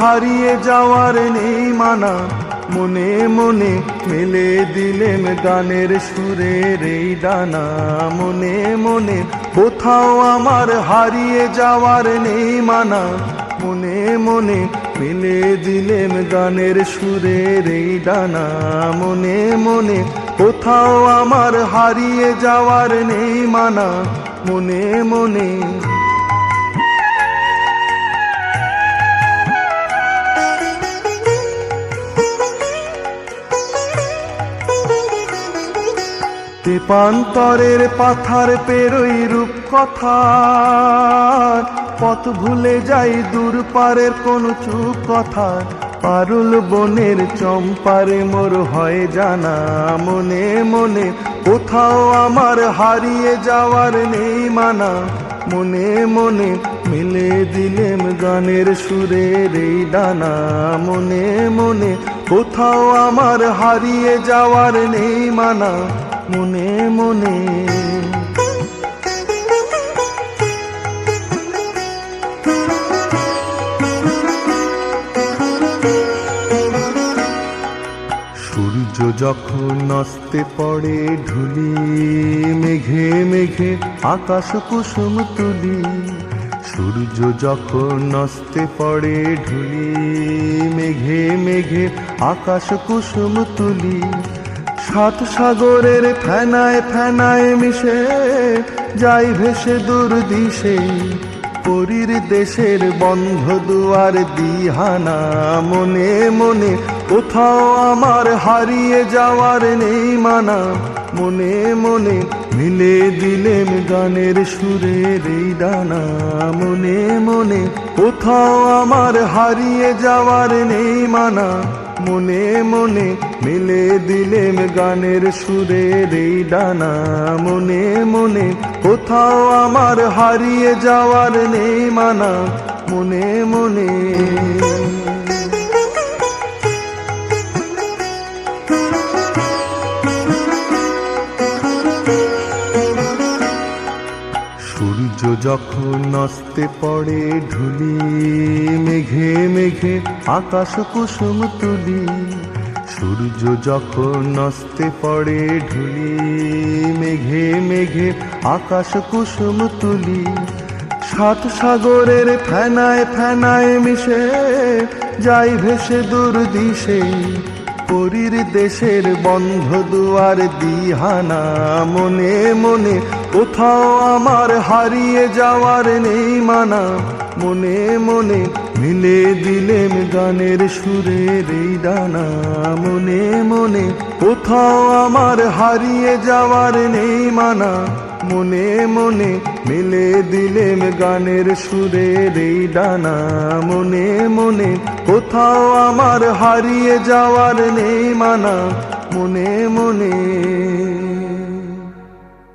হারিয়ে যাওয়ার নেই মানা। মনে মনে মেলে দিলেন গানের সুরের এই ডানা। মনে মনে কোথাও আমার হারিয়ে যাওয়ার নেই মানা। মনে মনে মেলে দিলেন গানের সুরের এই ডানা। মনে মনে কোথাও আমার হারিয়ে যাওয়ার নেই মানা। মনে মনে তেপান্তরের পাথার পেরোই রূপ কথা পথ ভুলে যাই দূর পারের কোন চুপ কথা পারুল বনের চম্পারে মোর হয় জানা। মনে মনে কোথাও আমার হারিয়ে যাওয়ার নেই মানা। মনে মনে মিলে দিলেম গানের সুরের এই ডানা। মনে মনে কোথাও আমার হারিয়ে যাওয়ার নেই মানা। মনে মনে। সূর্য যখন নস্তে পড়ে ঢুলি, মেঘে মেঘে আকাশ কুসুম তুলি। সূর্য যখন নস্তে পড়ে ঢুলি, মেঘে মেঘে আকাশ কুসুম তুলি। সাত সাগরের ফেনায় ফেনায় মিশে যাই ভেসে দূর দিশে পরীর দেশের বন্ধ দুয়ার দিহানা। মনে মনে কোথাও আমার হারিয়ে যাওয়ার নেই মানা। মনে মনে মিলে দিলেম গানের সুরের এই ডানা মনে মনে কোথাও আমার হারিয়ে যাওয়ার নেই মানা। মনে মনে মিলে দিলেম গানের সুরের এই ডানা মনে মনে কোথাও আমার হারিয়ে যাওয়ার নেই মানা। মনে মনে সূর্য যখন নস্তে পড়ে ঢুলি, মেঘে মেঘে আকাশ কুসুম তুলি। সূর্য যখন নস্তে পড়ে ঢুলি, মেঘে মেঘে আকাশ কুসুম তুলি। সাত সাগরের ফেনায় ফেনায় মিশে, যাই ভেসে দূর দিশে পরীর দেশের বন্ধ দুয়ার দিহানা, মনে মনে কোথাও আমার হারিয়ে যাওয়ার নেই মানা। মনে মনে মিলে দিলেম গানের সুরের এই ডানা। মনে মনে কোথাও আমার হারিয়ে যাওয়ার নেই মানা। মনে মনে মেলে দিলেম গানের সুরে এই ডানা। মনে মনে কোথাও আমার হারিয়ে যাওয়ার নেই মানা। মনে মনে